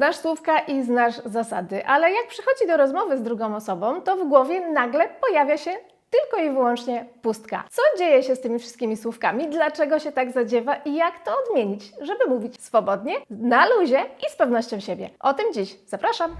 Znasz słówka i znasz zasady, ale jak przychodzi do rozmowy z drugą osobą, to w głowie nagle pojawia się tylko i wyłącznie pustka. Co dzieje się z tymi wszystkimi słówkami? Dlaczego się tak zadziewa i jak to odmienić, żeby mówić swobodnie, na luzie i z pewnością siebie? O tym dziś zapraszam.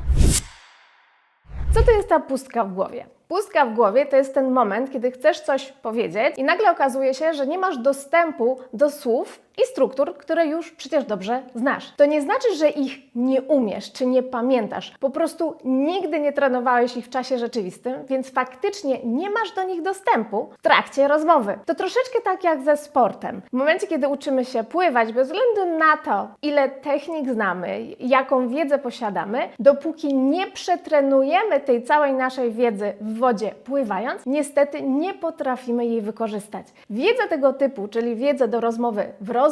Co to jest ta pustka w głowie? Pustka w głowie to jest ten moment, kiedy chcesz coś powiedzieć i nagle okazuje się, że nie masz dostępu do słów i struktur, które już przecież dobrze znasz. To nie znaczy, że ich nie umiesz czy nie pamiętasz. Po prostu nigdy nie trenowałeś ich w czasie rzeczywistym, więc faktycznie nie masz do nich dostępu w trakcie rozmowy. To troszeczkę tak jak ze sportem. W momencie, kiedy uczymy się pływać, bez względu na to, ile technik znamy, jaką wiedzę posiadamy, dopóki nie przetrenujemy tej całej naszej wiedzy w wodzie pływając, niestety nie potrafimy jej wykorzystać. Wiedzę tego typu, czyli wiedzę do rozmowy w rozmowie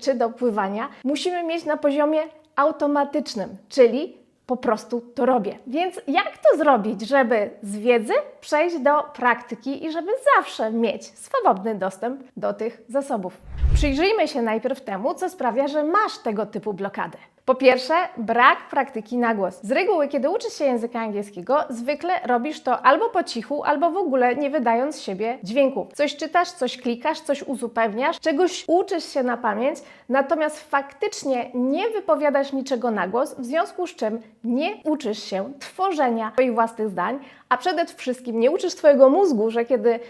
czy do pływania, musimy mieć na poziomie automatycznym, czyli po prostu to robię. Więc jak to zrobić, żeby z wiedzy przejść do praktyki i żeby zawsze mieć swobodny dostęp do tych zasobów? Przyjrzyjmy się najpierw temu, co sprawia, że masz tego typu blokadę. Po pierwsze, brak praktyki na głos. Z reguły, kiedy uczysz się języka angielskiego, zwykle robisz to albo po cichu, albo w ogóle nie wydając siebie dźwięku. Coś czytasz, coś klikasz, coś uzupełniasz, czegoś uczysz się na pamięć, natomiast faktycznie nie wypowiadasz niczego na głos, w związku z czym nie uczysz się tworzenia swoich własnych zdań, a przede wszystkim nie uczysz swojego mózgu, że kiedy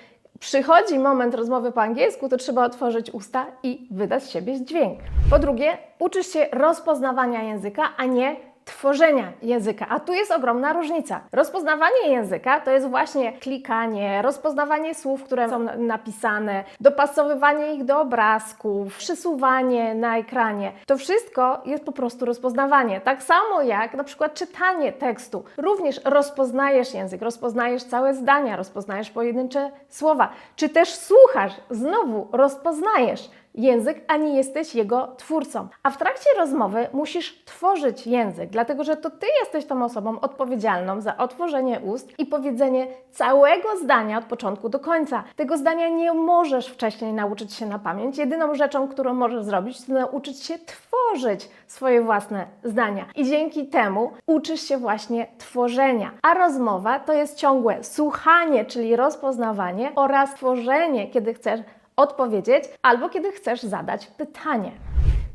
przychodzi moment rozmowy po angielsku, to trzeba otworzyć usta i wydać z siebie dźwięk. Po drugie, uczysz się rozpoznawania języka, a nie tworzenia języka. A tu jest ogromna różnica. Rozpoznawanie języka to jest właśnie klikanie, rozpoznawanie słów, które są na- napisane, dopasowywanie ich do obrazków, przesuwanie na ekranie. To wszystko jest po prostu rozpoznawanie. Tak samo jak na przykład czytanie tekstu. Również rozpoznajesz język, rozpoznajesz całe zdania, rozpoznajesz pojedyncze słowa, czy też słuchasz, znowu rozpoznajesz język, a nie jesteś jego twórcą. A w trakcie rozmowy musisz tworzyć język, dlatego że to ty jesteś tą osobą odpowiedzialną za otworzenie ust i powiedzenie całego zdania od początku do końca. Tego zdania nie możesz wcześniej nauczyć się na pamięć. Jedyną rzeczą, którą możesz zrobić, to nauczyć się tworzyć swoje własne zdania. I dzięki temu uczysz się właśnie tworzenia. A rozmowa to jest ciągłe słuchanie, czyli rozpoznawanie oraz tworzenie, kiedy chcesz odpowiedzieć albo kiedy chcesz zadać pytanie.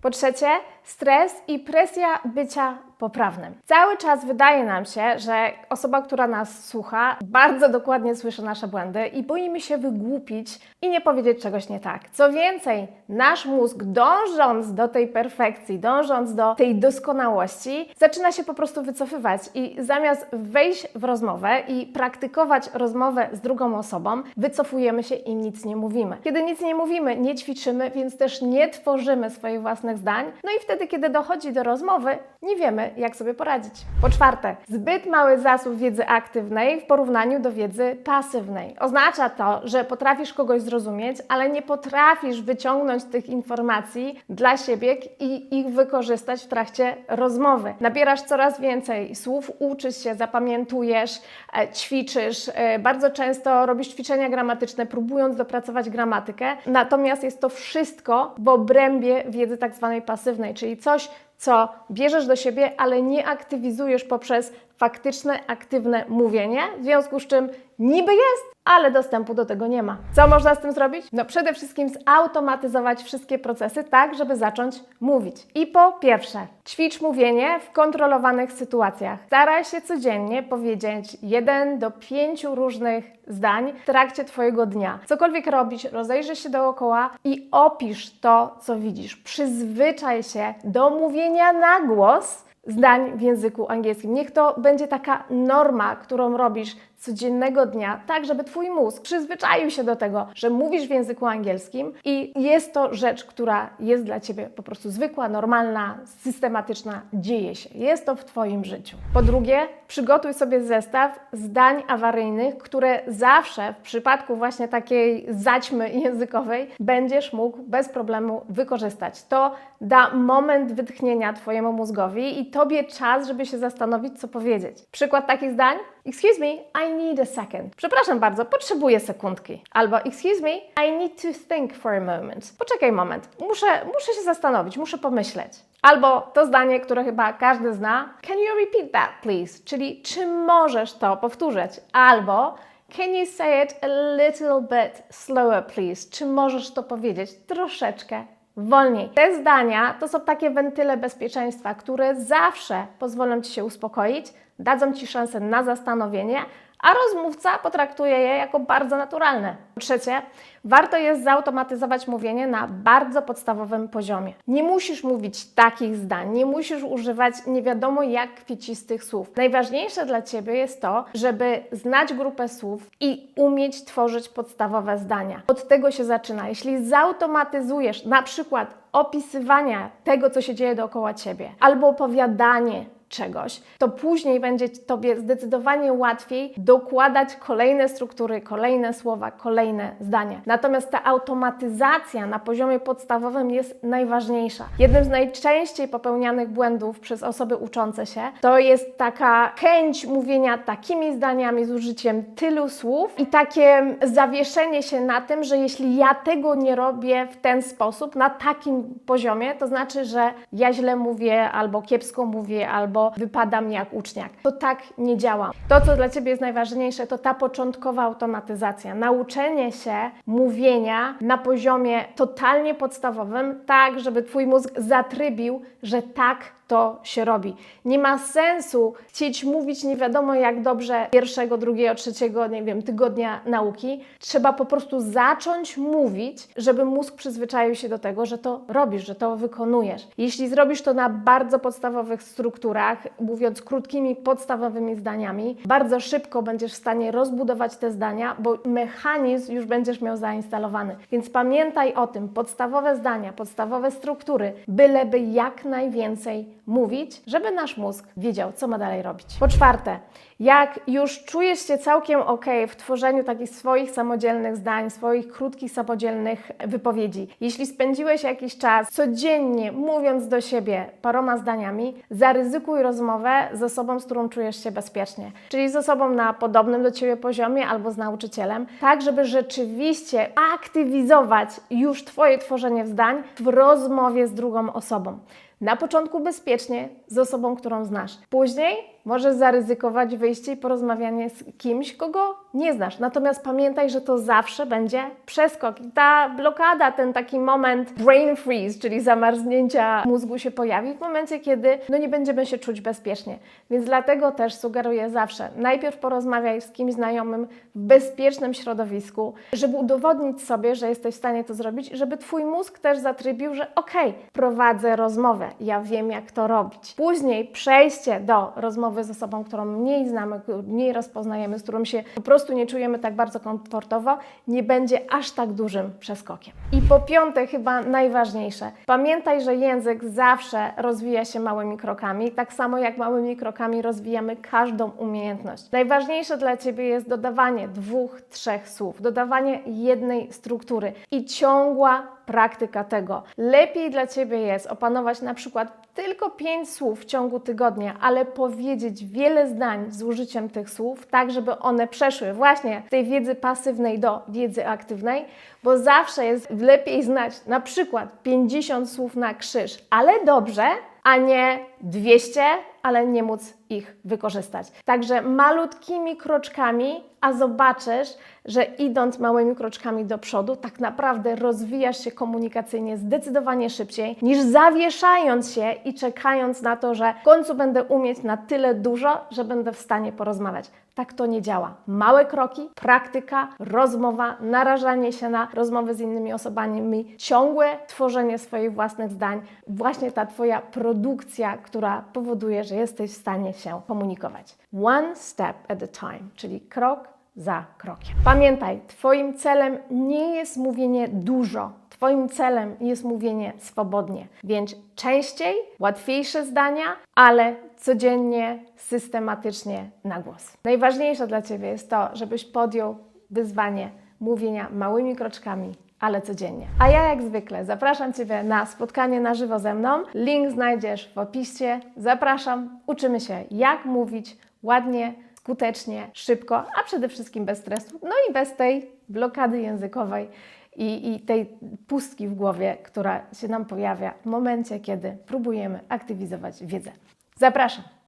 Po trzecie, stres i presja bycia poprawnym. Cały czas wydaje nam się, że osoba, która nas słucha, bardzo dokładnie słyszy nasze błędy i boimy się wygłupić i nie powiedzieć czegoś nie tak. Co więcej, nasz mózg, dążąc do tej perfekcji, dążąc do tej doskonałości, zaczyna się po prostu wycofywać i zamiast wejść w rozmowę i praktykować rozmowę z drugą osobą, wycofujemy się i nic nie mówimy. Kiedy nic nie mówimy, nie ćwiczymy, więc też nie tworzymy swoich własnych zdań. No i wtedy, kiedy dochodzi do rozmowy, nie wiemy, jak sobie poradzić. Po czwarte, zbyt mały zasób wiedzy aktywnej w porównaniu do wiedzy pasywnej. Oznacza to, że potrafisz kogoś zrozumieć, ale nie potrafisz wyciągnąć tych informacji dla siebie i ich wykorzystać w trakcie rozmowy. Nabierasz coraz więcej słów, uczysz się, zapamiętujesz, e, ćwiczysz. E, bardzo często robisz ćwiczenia gramatyczne, próbując dopracować gramatykę, natomiast jest to wszystko w obrębie wiedzy tak zwanej pasywnej, czyli coś, co bierzesz do siebie, ale nie aktywizujesz poprzez faktyczne, aktywne mówienie, w związku z czym niby jest, ale dostępu do tego nie ma. Co można z tym zrobić? No przede wszystkim zautomatyzować wszystkie procesy tak, żeby zacząć mówić. I po pierwsze, ćwicz mówienie w kontrolowanych sytuacjach. Staraj się codziennie powiedzieć jeden do pięciu różnych zdań w trakcie Twojego dnia. Cokolwiek robisz, rozejrzyj się dookoła i opisz to, co widzisz. Przyzwyczaj się do mówienia na głos zdań w języku angielskim. Niech to będzie taka norma, którą robisz codziennego dnia, tak żeby Twój mózg przyzwyczaił się do tego, że mówisz w języku angielskim i jest to rzecz, która jest dla Ciebie po prostu zwykła, normalna, systematyczna, dzieje się. Jest to w Twoim życiu. Po drugie, przygotuj sobie zestaw zdań awaryjnych, które zawsze w przypadku właśnie takiej zaćmy językowej będziesz mógł bez problemu wykorzystać. To da moment wytchnienia Twojemu mózgowi i Tobie czas, żeby się zastanowić, co powiedzieć. Przykład takich zdań? Excuse me, I need a second. Przepraszam bardzo, potrzebuję sekundki. Albo excuse me, I need to think for a moment. Poczekaj moment, muszę, muszę się zastanowić, muszę pomyśleć. Albo to zdanie, które chyba każdy zna. Can you repeat that, please? Czyli czy możesz to powtórzyć? Albo Can you say it a little bit slower, please? Czy możesz to powiedzieć troszeczkę wolniej? Te zdania to są takie wentyle bezpieczeństwa, które zawsze pozwolą Ci się uspokoić, dadzą Ci szansę na zastanowienie, a rozmówca potraktuje je jako bardzo naturalne. Po trzecie, warto jest zautomatyzować mówienie na bardzo podstawowym poziomie. Nie musisz mówić takich zdań, nie musisz używać nie wiadomo jak kwiecistych słów. Najważniejsze dla Ciebie jest to, żeby znać grupę słów i umieć tworzyć podstawowe zdania. Od tego się zaczyna. Jeśli zautomatyzujesz na przykład opisywania tego, co się dzieje dookoła Ciebie, albo opowiadanie czegoś, to później będzie Tobie zdecydowanie łatwiej dokładać kolejne struktury, kolejne słowa, kolejne zdania. Natomiast ta automatyzacja na poziomie podstawowym jest najważniejsza. Jednym z najczęściej popełnianych błędów przez osoby uczące się to jest taka chęć mówienia takimi zdaniami z użyciem tylu słów i takie zawieszenie się na tym, że jeśli ja tego nie robię w ten sposób, na takim poziomie, to znaczy, że ja źle mówię, albo kiepsko mówię, albo wypadam jak uczniak. To tak nie działa. To, co dla Ciebie jest najważniejsze, to ta początkowa automatyzacja. Nauczenie się mówienia na poziomie totalnie podstawowym, tak, żeby Twój mózg zatrybił, że tak to się robi. Nie ma sensu chcieć mówić nie wiadomo jak dobrze pierwszego, drugiego, trzeciego, nie wiem, tygodnia nauki. Trzeba po prostu zacząć mówić, żeby mózg przyzwyczaił się do tego, że to robisz, że to wykonujesz. Jeśli zrobisz to na bardzo podstawowych strukturach, mówiąc krótkimi, podstawowymi zdaniami, bardzo szybko będziesz w stanie rozbudować te zdania, bo mechanizm już będziesz miał zainstalowany. Więc pamiętaj o tym, podstawowe zdania, podstawowe struktury, byleby jak najwięcej mówić, żeby nasz mózg wiedział, co ma dalej robić. Po czwarte, jak już czujesz się całkiem ok w tworzeniu takich swoich samodzielnych zdań, swoich krótkich, samodzielnych wypowiedzi, jeśli spędziłeś jakiś czas codziennie mówiąc do siebie paroma zdaniami, zaryzykuj rozmowę z osobą, z którą czujesz się bezpiecznie, czyli z osobą na podobnym do ciebie poziomie albo z nauczycielem, tak żeby rzeczywiście aktywizować już Twoje tworzenie zdań w rozmowie z drugą osobą. Na początku bezpiecznie z osobą, którą znasz. Później możesz zaryzykować wyjście i porozmawianie z kimś, kogo nie znasz. Natomiast pamiętaj, że to zawsze będzie przeskok. Ta blokada, ten taki moment brain freeze, czyli zamarznięcia mózgu się pojawi w momencie, kiedy no nie będziemy się czuć bezpiecznie. Więc dlatego też sugeruję zawsze, najpierw porozmawiaj z kimś znajomym w bezpiecznym środowisku, żeby udowodnić sobie, że jesteś w stanie to zrobić, żeby Twój mózg też zatrybił, że okej, prowadzę rozmowę, ja wiem jak to robić. Później przejście do rozmowy z osobą, którą mniej znamy, mniej rozpoznajemy, z którą się po prostu nie czujemy tak bardzo komfortowo, nie będzie aż tak dużym przeskokiem. I po piąte, chyba najważniejsze, pamiętaj, że język zawsze rozwija się małymi krokami, tak samo jak małymi krokami rozwijamy każdą umiejętność. Najważniejsze dla Ciebie jest dodawanie dwóch, trzech słów, dodawanie jednej struktury i ciągła praktyka tego. Lepiej dla Ciebie jest opanować na przykład tylko pięć słów w ciągu tygodnia, ale powiedzieć wiele zdań z użyciem tych słów, tak żeby one przeszły właśnie z tej wiedzy pasywnej do wiedzy aktywnej, bo zawsze jest lepiej znać na przykład 50 słów na krzyż, ale dobrze, a nie 200, ale nie móc ich wykorzystać. Także malutkimi kroczkami, a zobaczysz, że idąc małymi kroczkami do przodu, tak naprawdę rozwijasz się komunikacyjnie zdecydowanie szybciej niż zawieszając się i czekając na to, że w końcu będę umieć na tyle dużo, że będę w stanie porozmawiać. Tak to nie działa. Małe kroki, praktyka, rozmowa, narażanie się na rozmowy z innymi osobami, ciągłe tworzenie swoich własnych zdań, właśnie ta Twoja produkcja, która powoduje, że jesteś w stanie się komunikować. One step at a time, czyli krok za krokiem. Pamiętaj, Twoim celem nie jest mówienie dużo. Twoim celem jest mówienie swobodnie, więc częściej, łatwiejsze zdania, ale codziennie, systematycznie na głos. Najważniejsze dla Ciebie jest to, żebyś podjął wyzwanie mówienia małymi kroczkami ale codziennie. A ja jak zwykle zapraszam Ciebie na spotkanie na żywo ze mną. Link znajdziesz w opisie. Zapraszam, uczymy się jak mówić ładnie, skutecznie, szybko, a przede wszystkim bez stresu, no i bez tej blokady językowej i, i tej pustki w głowie, która się nam pojawia w momencie, kiedy próbujemy aktywizować wiedzę. Zapraszam.